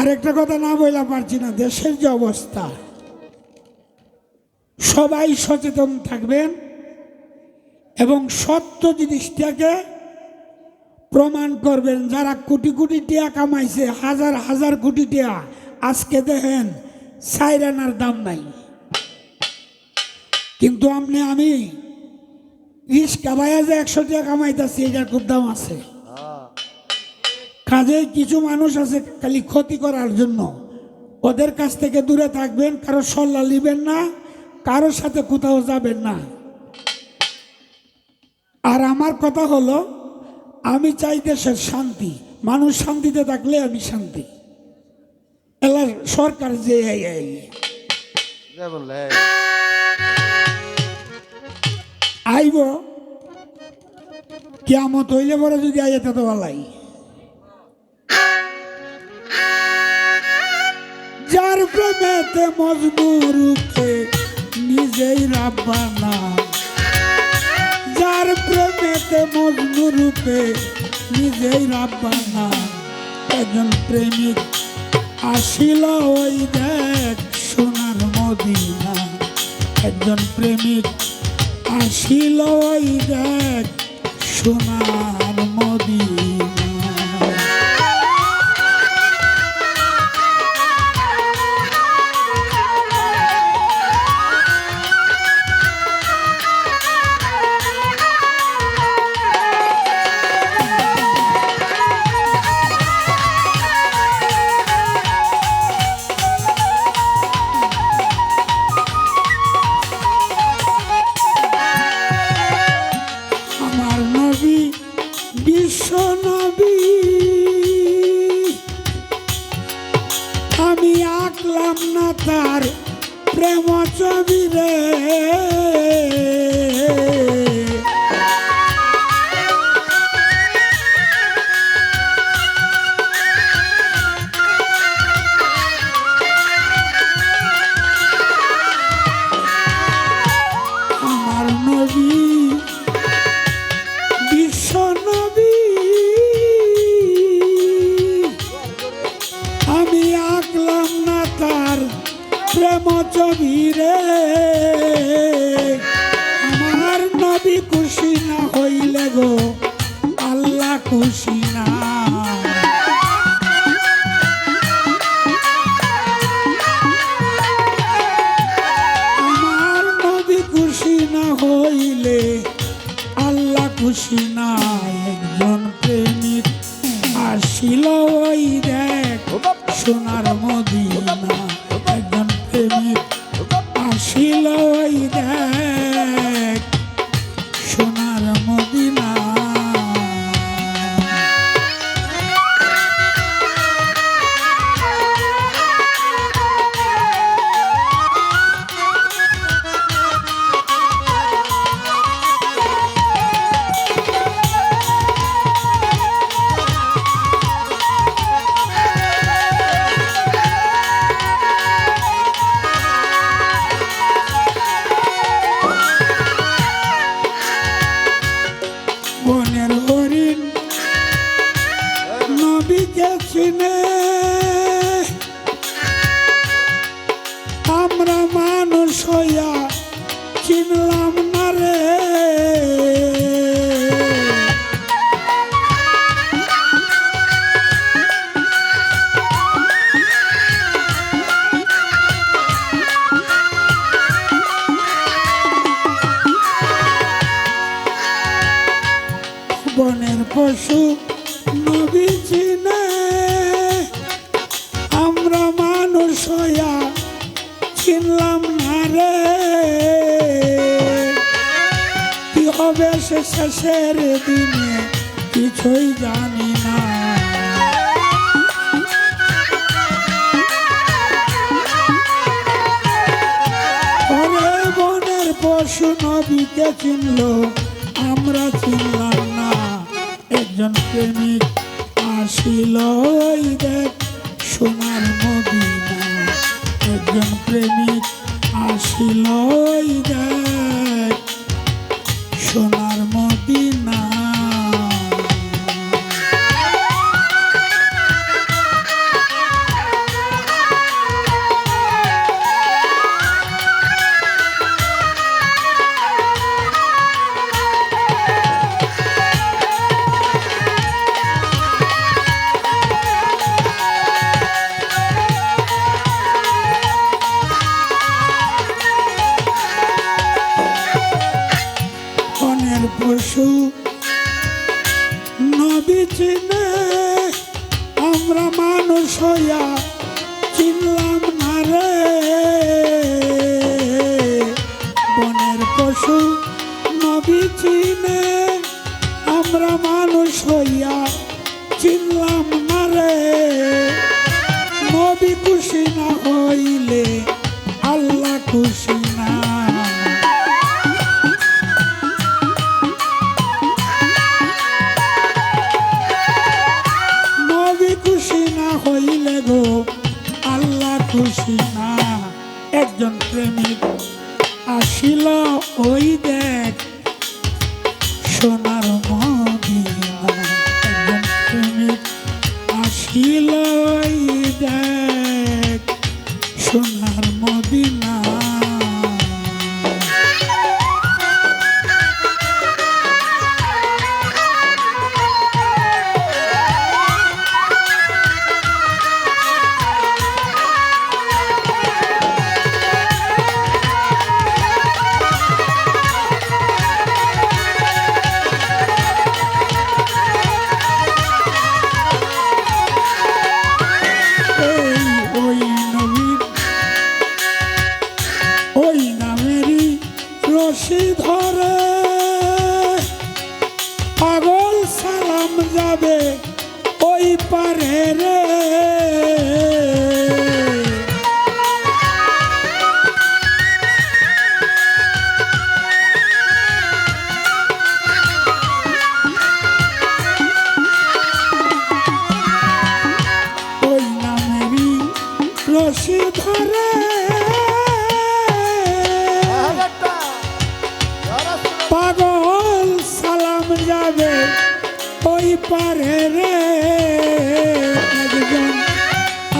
আরেকটা কথা না বইলা পারছি না, দেশের যে অবস্থা। সবাই সচেতন থাকবেন এবং সত্য জিনিসটাকে প্রমাণ করবেন, যারা কোটি কোটি টিয়া কামাইছে, হাজার হাজার কোটি টিয়া আজকে দেখেন সাইরানার দাম নাই। কিন্তু আপনি, আমি রিস্কা ভাইয়া যে একশো টাকা কামাইতেছি, এটার খুব দাম আছে। কাজে কিছু মানুষ আছে খালি ক্ষতি করার জন্য। ওদের কাছ থেকে দূরে থাকবেন কারও সল্লা নিবেন না কারোর সাথে কোথাও যাবেন না। আর আমার কথা হলো আমি চাই দেশের শান্তি মানুষ শান্তিতে থাকলে আমি শান্তি। এলা সরকার যে আইব কেমত হইলে পরে যদি আইতে তো ভালাই প্রেমেতে মজবুরুকে নিজেই রাব্বানা যার প্রেমেতে মজবুরুকে নিজেই রাব্বানা একজন প্রেমিক আসিল ওই দেখ সোনার মদিনা। একজন প্রেমিক আসিল ওই দেখ সোনার মদিনা। তার প্রেম ছবি রে। খুশি না। আমার নবী খুশি না হইলে আল্লাহ খুশি না, একজন প্রেমিক। আসিল ওই দেখ, সোনার মদিনা মানুষ হইয়া চিনলাম না রে। বনের পশু নবী চিনে। আমরা মানুষ হইয়া চিনলাম না রে। কি হবে শেষের দিনে, কিছুই জানি না। বনের পশু নবীকে চিনলো, আমরা চিনলাম না। একজন প্রেমিক আসিল দেখ সোনার মদিনা। একজন প্রেমিক আসিল ওই পশু নদী চিনে আমরা মানুষ হইয়া চিনলাম না রে। বনের পশু নদী চিনে আমরা মানুষ হইয়া চিনলাম না রে। নদী খুশি না হইলে আল্লাহ খুশি না। খুশি না। একজন প্রেমিক আসিল ওই দেখ সোনার মদিনা রশি ধরে। পাগল সালাম যাবে ওই পারে রে। একজন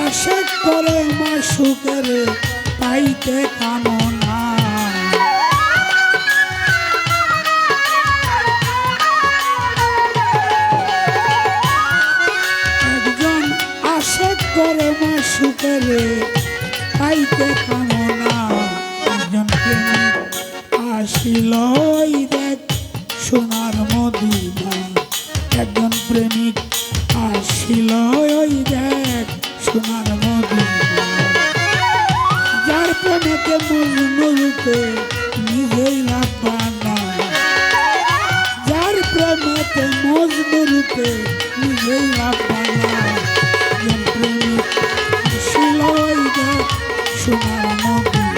আশেক করে মাসুকের পাইতে কামনা মাসুকের পাইতে কামনা একজন প্রেমিক আসিল দেখ, সোনার মদিনা একজন প্রেমিক আসিল দেখ, সোনার মদিনা যার প্রেমেতে মজনু রূপে নিজেই রাব্বানা যার প্রেমেতে মজনু রূপে নিজেই একজন প্রেমিক আসিল